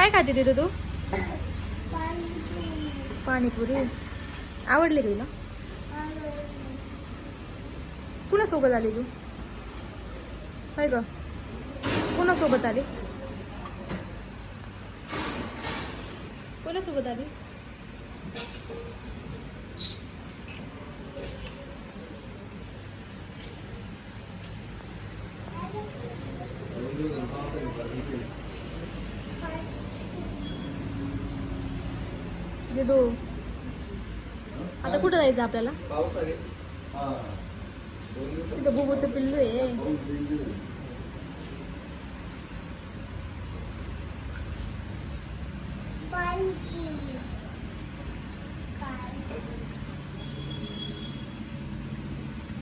काय खाते तिथं तू? पाणीपुरी. आवडली तुला? कुणासोबत आली तू? होय ग. कुणासोबत आली? कोणासोबत आली? दिदू आता कुठं जायचं आपल्याला? हा. तिथं बुबूचं पिल्लू आहे. पाऊस बिलकुल.